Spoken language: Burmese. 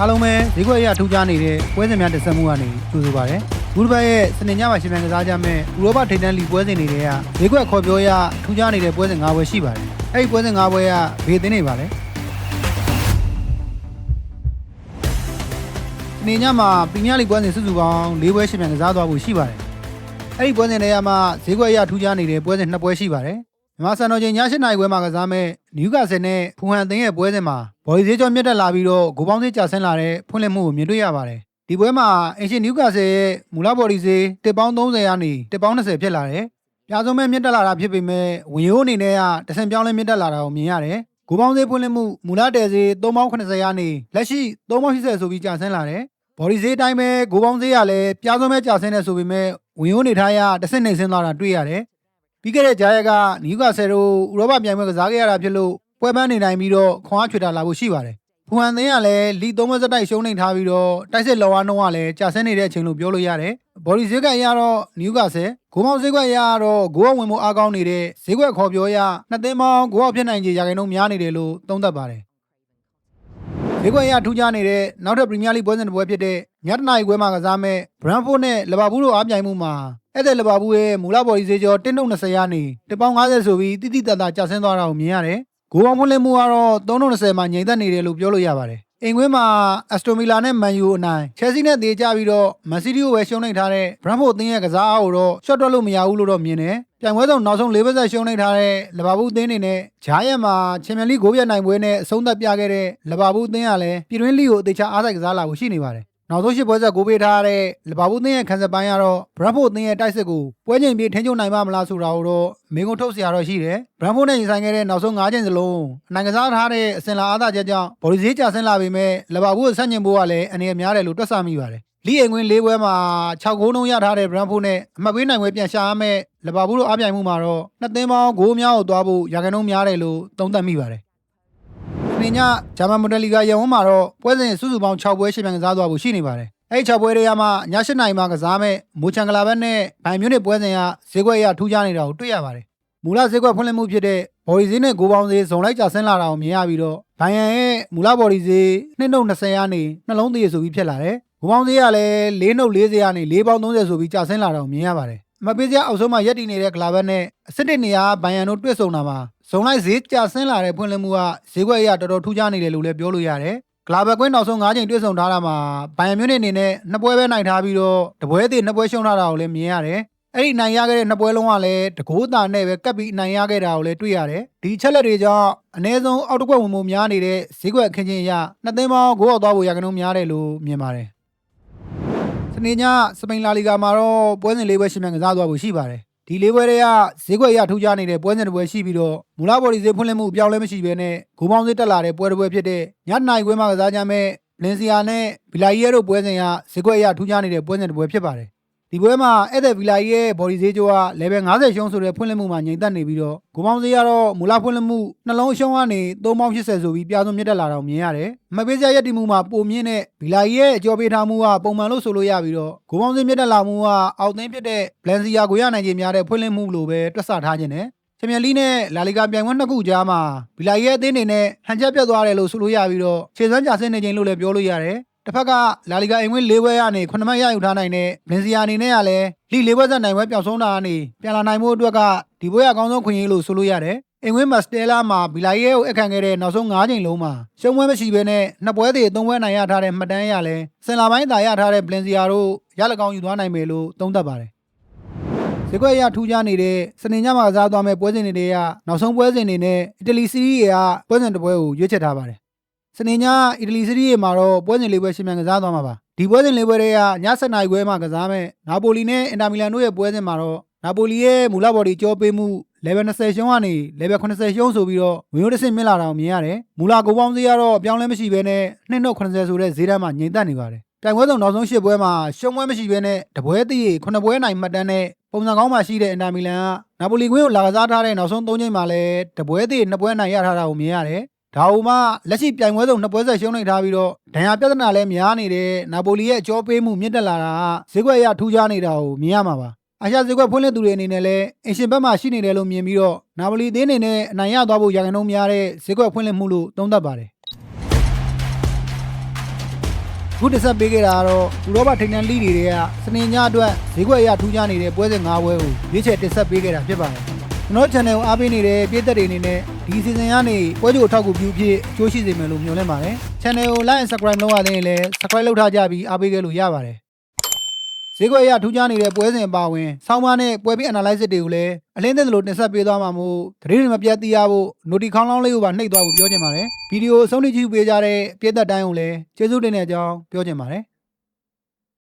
အားလုံးပဲဈေးကွက်အရထူးခြားနေတဲ့ပွဲစဉ်များတက်ဆက်မှုကနေကြိုဆိုပါရစေ။ဘူးတစ်ပတ်ရဲ့စနေညမှာရှင်မြန်ကစားကြမဲ့ဥရောပထိပ်တန်းလီပွဲစဉ်တွေကဈေးကွက်ခေါ်ပြောရထူးခြားနေတဲ့ပွဲစဉ်၅ပွဲရှိပါတယ်။အဲ့ဒီပွဲစဉ်၅ပွဲကဘေးသင်းနေပါလေ။စနေညမှာပရီးမီးယားလိပွဲစဉ်စုစုပေါင်း၄ပွဲရှင်မြန်ကစားသွားဖို့ရှိပါတယ်။အဲ့ဒီပွဲစဉ်တွေကမှဈေးကွက်အရထူးခြားနေတဲ့ပွဲစဉ်၂ပွဲရှိပါတယ်။ မြန်မာစံတော်ချိန်ည8နာရီခွဲမှာကစားမဲ့နယူကာဆယ်နဲ့ဖူဟန်အသင်းရဲ့ပွဲစဉ်မှာဘော်လီဈေးကြောမြင့်တက်လာပြီးတော့ဂိုးပေါင်းဈေးကျဆင်းလာတဲ့ဖွင့်လှစ်မှုကိုမြင်တွေ့ရပါတယ်။ဒီပွဲမှာအင်ရှင်နယူကာဆယ်ရဲ့မူလဘော်လီဈေးတစ်ပေါင်း30ရာနေတစ်ပေါင်း20ဖြစ်လာတယ်။ပြာဆုံးမဲ့မြင့်တက်လာတာဖြစ်ပေမဲ့ဝင်ရိုးအနေနဲ့ကတဆင်ပြောင်းလဲမြင့်တက်လာတာကိုမြင်ရတယ်။ဂိုးပေါင်းဈေးဖွင့်လှစ်မှုမူလတဲဈေး3ပေါင်း80ရာနေလက်ရှိ3ပေါင်း80ဆိုပြီးကျဆင်းလာတယ်။ဘော်လီဈေးအတိုင်းပဲဂိုးပေါင်းဈေးကလည်းပြာဆုံးမဲ့ကျဆင်းနေဆိုပေမဲ့ဝင်ရိုးနေထားရတစ်ဆင့်နေဆင်းသွားတာတွေ့ရတယ်။ ပြီးခဲ့တဲ့ဂျာရက်ကနီယူကာဆယ်တို့ဥရောပပြိုင်ပွဲကစားခဲ့ရတာဖြစ်လို့ပွဲပန်းနေနိုင်ပြီးတော့ခွန်အားချွေတာလာဖို့ရှိပါတယ်။ဖူဟန်သင်းကလည်းလီသုံးပွဲစတိုက်ရှုံးနေထားပြီးတော့တိုက်စစ်လောဝါနှုံးကလည်းကြာဆင်းနေတဲ့အချိန်လို့ပြောလို့ရတယ်။ဘော်ဒီဈေးကွက်အရတော့နီယူကာဆယ်ဂိုးမောင်ဈေးကွက်အရတော့ဂိုးအဝင်မှုအားကောင်းနေတဲ့ဈေးကွက်ခေါ်ပြောရနှစ်သိန်းပေါင်းဂိုးအောင်ဖြစ်နိုင်ခြေရာခိုင်နှုန်းများနေတယ်လို့သုံးသပ်ပါတယ်။ဈေးကွက်အရထူးခြားနေတဲ့နောက်ထပ်ပရီးမီးယားလိပွဲစဉ်တစ်ပွဲဖြစ်တဲ့ညတနာရီပွဲမှာကစားမဲ့ဘရန်ဖို့နဲ့လီဗာပူးတို့အားပြိုင်မှုမှာ အဲ့တဲ့လီဗာပူးရဲ့မူလဘော်ဒီဈေးကျော်တင်းတုံ20ရာနေတပေါင်း90ဆိုပြီးတိတိတတ်တာကျဆင်းသွားတာကိုမြင်ရတယ်။ဂိုးပေါင်းဖွင့်လှစ်မှုကတော့320မှာငြိမ်သက်နေတယ်လို့ပြောလို့ရပါတယ်။အင်ကွင်းမှာအက်စတိုမီလာနဲ့မန်ယူအနိုင်ချယ်ဆီနဲ့တေကြပြီးတော့မန်စီးတီးကိုပဲရှုံးနေထားတဲ့ဘရန်ဖို့အသင်းရဲ့ကစားအားကိုတော့ရှော့တွက်လို့မရဘူးလို့တော့မြင်တယ်။ပြိုင်ပွဲဆုံးနောက်ဆုံး၄ဘက်ဆက်ရှုံးနေထားတဲ့လီဗာပူးအသင်းအနေနဲ့ဂျားရက်မှာချန်ပီယံလိဂိုးပြတ်နိုင်ပွဲနဲ့အဆုံးသတ်ပြခဲ့တဲ့လီဗာပူးအသင်းကလည်းပြည်တွင်းလိကိုအသေးချာအားစိုက်ကစားလာဖို့ရှိနေပါတယ်။ နောက်ဆုံးရှစ်ပွဲဆက်ကိုပေးထားတဲ့လီဗာပူးသင်းရဲ့ခန်းဆက်ပိုင်းကတော့ဘရန်ဖို့သင်းရဲ့တိုက်စစ်ကိုပွဲချိန်ပြေးထိန်းချုပ်နိုင်ပါမလားဆိုတာကိုတော့မင်းကုန်းထုတ်စရာတော့ရှိတယ်။ဘရန်ဖို့နဲ့ရင်ဆိုင်ခဲ့တဲ့နောက်ဆုံး၅ချိန်စလုံးအနိုင်ကစားထားတဲ့အစင်လာအားသာချက်ကြောင့်ဘော်လီဈေးကျဆင်းလာပေမဲ့လီဗာပူးကိုဆက်ညင်ဖို့ကလည်းအနေအများတယ်လို့တွက်ဆမိပါတယ်။လီအိမ်ကွင်း၄ပွဲမှာ6ဂိုးနှုန်းရထားတဲ့ဘရန်ဖို့နဲ့အမှတ်ပေးနိုင်ပွဲပြန်ရှာရမဲ့လီဗာပူးတို့အားပြိုင်မှုမှာတော့နှစ်သင်းပေါင်းဂိုးများကိုသွားဖို့ရာခိုင်နှုန်းများတယ်လို့သုံးသပ်မိပါတယ်။ ဒီညဂျာမန်မွန်ဒလီဂါရန်ဝန်းမှာတော့ပွဲစဉ်စုစုပေါင်း6ပွဲရှင်းပြန်ကစားသွားဖို့ရှိနေပါတယ်။အဲဒီ6ပွဲတွေကမှည7နိုင်မှာကစားမဲ့မူချန်ကလာဘတ်နဲ့ဘိုင်မြူနစ်ပွဲစဉ်ကဈေးကွက်အရထူးခြားနေတာကိုတွေ့ရပါတယ်။မူလဈေးကွက်ဖွင့်လှစ်မှုဖြစ်တဲ့ဘော်ဒီဈေးနဲ့ဂိုးပေါင်းဈေးဇုံလိုက်ကျဆင်းလာတာကိုမြင်ရပြီးတော့ဘိုင်ယန်ရဲ့မူလဘော်ဒီဈေး2နှုတ်20ရာနေနှလုံးသေးဆိုပြီးဖြစ်လာတယ်။ဂိုးပေါင်းဈေးကလည်း4နှုတ်40ရာနေ4ပေါင်း30ဆိုပြီးကျဆင်းလာတာကိုမြင်ရပါတယ်။ မပေးစရာအောက်ဆုံးမှာရက်တည်နေတဲ့ကလာဘတ်နဲ့အစ်စ်တစ်နေရာဘိုင်ယန်တို့တွေ့ဆုံတာမှာဇုံလိုက်ဈေးကျဆင်းလာတဲ့ဖွင့်လှစ်မှုကဈေးကွက်အရတော်တော်ထူးခြားနေတယ်လို့လည်းပြောလို့ရတယ်။ကလာဘတ်ကွင်းနောက်ဆုံး၅ချိန်တွေ့ဆုံထားတာမှာဘိုင်ယန်မြို့နယ်အနေနဲ့နှစ်ပွဲပဲနိုင်ထားပြီးတော့တပွဲသေးနှစ်ပွဲရှုံးထားတာကိုလည်းမြင်ရတယ်။အဲ့ဒီနိုင်ရခဲ့တဲ့နှစ်ပွဲလုံးကလည်းတကိုးတာနဲ့ပဲကပ်ပြီးနိုင်ရခဲ့တာကိုလည်းတွေ့ရတယ်။ဒီချက်လက်တွေကြောင့်အ ਨੇ ဆုံးအောက်တစ်ကွက်ဝင်မှုများနေတဲ့ဈေးကွက်အခင်းချင်းအရနှစ်သိန်းပေါင်းဂိုးအောင်သွားဖို့ရာခိုင်နှုန်းများတယ်လို့မြင်ပါတယ်။ စနေညစပိန်လာလီဂါမှာတော့ပွဲစဉ်၄ပွဲရှင်မြန်ကစားသွားဖို့ရှိပါတယ်။ဒီ၄ပွဲတွေကဈေးကွက်အရထူးခြားနေတဲ့ပွဲစဉ်တစ်ပွဲရှိပြီးတော့မူလဘော်ဒီဈေးဖွင့်လှစ်မှုအပြောင်းလဲမရှိဘဲနဲ့ဂိုးပေါင်းဈေးတက်လာတဲ့ပွဲတစ်ပွဲဖြစ်တဲ့ညနိုင်ခွဲမှာကစားကြမဲ့ဗလင်စီယာနဲ့ဗီလာရီယဲတို့ပွဲစဉ်ကဈေးကွက်အရထူးခြားနေတဲ့ပွဲစဉ်တစ်ပွဲဖြစ်ပါတယ်။ ဒီပွဲမှာဧည့်သည်ဗီလာရီရဲ့ဘော်ဒီဈေးကျော်က level 50ရှုံးဆိုတဲ့ဖွင့်လှစ်မှုမှာငြိမ်သက်နေပြီးတော့ဂိုးပေါင်းဈေးကတော့မူလဖွင့်လှစ်မှုနှလုံးရှုံးကနေ3ပေါင်း80ဆိုပြီးပြာဆုံးမြင့်တက်လာတာကိုမြင်ရတယ်။မပေးစရာရက်တီမှုမှာပုံမြင့်တဲ့ဗီလာရီရဲ့အကျော်ပေးထားမှုကပုံမှန်လို့ဆိုလို့ရပြီးတော့ဂိုးပေါင်းဈေးမြင့်တက်လာမှုကအောက်သိန်းဖြစ်တဲ့ဗလန်စီယာကိုရနိုင်ခြင်းများတဲ့ဖွင့်လှစ်မှုလို့ပဲတွက်ဆထားခြင်းနဲ့ချန်ပီယံလိနဲ့လာလီဂါပြိုင်ပွဲနှစ်ခုကြားမှာဗီလာရီရဲ့အသင်းအနေနဲ့ဟန်ချက်ပြတ်သွားတယ်လို့ဆိုလို့ရပြီးတော့ခြေစွမ်းကြဆင်းနေခြင်းလို့လည်းပြောလို့ရတယ်။ တစ်ဖက်ကလာလီဂါအိမ်ဝင်၄ဘွဲကနေ9မှတ်ရယူထားနိုင်တဲ့ဗလင်စီယာအနေနဲ့ကလည်းလိ၄ဘွဲဆက်နိုင်ပွဲပျောက်ဆုံးတာကနေပြန်လာနိုင်မှုအတွက်ကဒီဘွဲအကောင်းဆုံးခွင့်ရလို့ဆိုလို့ရတယ်။အိမ်ဝင်မစတဲလာမှာဗီလာရီရဲ့ကိုအခန့်ခဲ့တဲ့နောက်ဆုံး9ချိန်လုံးမှာရှုံးပွဲမရှိဘဲနဲ့နှစ်ပွဲသေးသုံးပွဲနိုင်ရထားတဲ့မှတ်တမ်းရလဲစင်လာပိုင်းသာရထားတဲ့ဗလင်စီယာတို့ရလကောင်းယူသွားနိုင်မယ်လို့သုံးသပ်ပါတယ်။ဈေးကွက်အရထူးခြားနေတဲ့စနေညမှာကစားသွားမဲ့ပွဲစဉ်တွေထဲကနောက်ဆုံးပွဲစဉ်တွေနဲ့အီတလီစီးရီးရေကပွဲစဉ်တစ်ပွဲကိုရွေးချယ်ထားပါတယ်။ စနေညအီတလီစီးရီးရေမှာတော့ပွဲစဉ်လေးပွဲရှင်မြန်ကစားသွားမှာပါ။ဒီပွဲစဉ်လေးပွဲတွေကည7:00နာရီခွဲမှာကစားမဲ့နာပိုလီနဲ့အင်တာမီလန်တို့ရဲ့ပွဲစဉ်မှာတော့နာပိုလီရဲ့မူလဘော်ဒီကြောပေးမှု level 20ရှုံးကနေ level 80ရှုံးဆိုပြီးတော့ဝင်ရိုးတစ်ဆင့်မြင့်လာတာကိုမြင်ရတယ်။မူလကိုပေါင်းစည်းကတော့အပြောင်းလဲမရှိဘဲနဲ့2နှုတ်80ဆိုတဲ့ဈေးတန်းမှာငြိမ်သက်နေပါတယ်။တိုင်ပွဲဆုံးနောက်ဆုံး၈ပွဲမှာရှုံးပွဲမရှိဘဲနဲ့တပွဲတည်းရေ9ပွဲနိုင်မှတ်တမ်းနဲ့ပုံစံကောင်းမှရှိတဲ့အင်တာမီလန်ကနာပိုလီကွင်းကိုလာကစားထားတဲ့နောက်ဆုံး၃ချိန်မှာလည်းတပွဲတည်း2ပွဲနိုင်ရထားတာကိုမြင်ရတယ်။ ဒါအုံမှလက်ရှိပြိုင်ပွဲဆုံးနှစ်ပွဲဆက်ရှုံးနေထားပြီးတော့ဒဏ်ရာပြဿနာလည်းများနေတဲ့နာပိုလီရဲ့အကျော်ပေးမှုမြင့်တက်လာတာကဈေးကွက်အရထူးခြားနေတာကိုမြင်ရမှာပါ။အာရှဈေးကွက်ဖွင့်လှစ်သူတွေအနေနဲ့လည်းအင်ရှင်ဘက်မှာရှိနေတယ်လို့မြင်ပြီးတော့နာပိုလီအသင်းအနေနဲ့အနိုင်ရသွားဖို့ရာခိုင်နှုန်းများတဲ့ဈေးကွက်ဖွင့်လှစ်မှုလို့သုံးသပ်ပါတယ်။အခုတစ်ဆက်ပေးခဲ့တာကတော့ဥရောပထိပ်တန်းလိတွေကစနေညအတွက်ဈေးကွက်အရထူးခြားနေတဲ့ပွဲစဉ်၅ပွဲကိုရွေးချယ်တစ်ဆက်ပေးခဲ့တာဖြစ်ပါတယ်ကျွန်တော် channel ကိုအားပေးနေတဲ့ပြည်သက်တွေအနေနဲ့ ဒီ season ကနေပွဲကြိုအထောက်အကူပြုဖြစ်အကျိုးရှိစေမယ်လို့မျှော်လင့်ပါတယ် channel ကို like and subscribe လုပ်ရသေးရင်လည်း subscribe လုပ်ထားကြပြီးအားပေးခဲ့လို့ရပါတယ်ဈေးကွက်အရထူးခြားနေတဲ့ပွဲစဉ်အပါအဝင်ဆောင်းပါးနဲ့ပွဲပြီး analysis တွေကိုလည်းအလင်းသက်သလိုတင်ဆက်ပေးသွားမှာမို့သတင်းတွေမပြတ်သိရဖို့ notification ခေါင်းလောင်းလေးကိုပါနှိပ်သွားဖို့ပြောချင်ပါတယ်ဗီဒီယိုအဆုံးထိကြည့်ပေးကြတဲ့ပြည်သက်တိုင်းကိုလည်းကျေးဇူးတင်တဲ့အကြောင်းပြောချင်ပါတယ်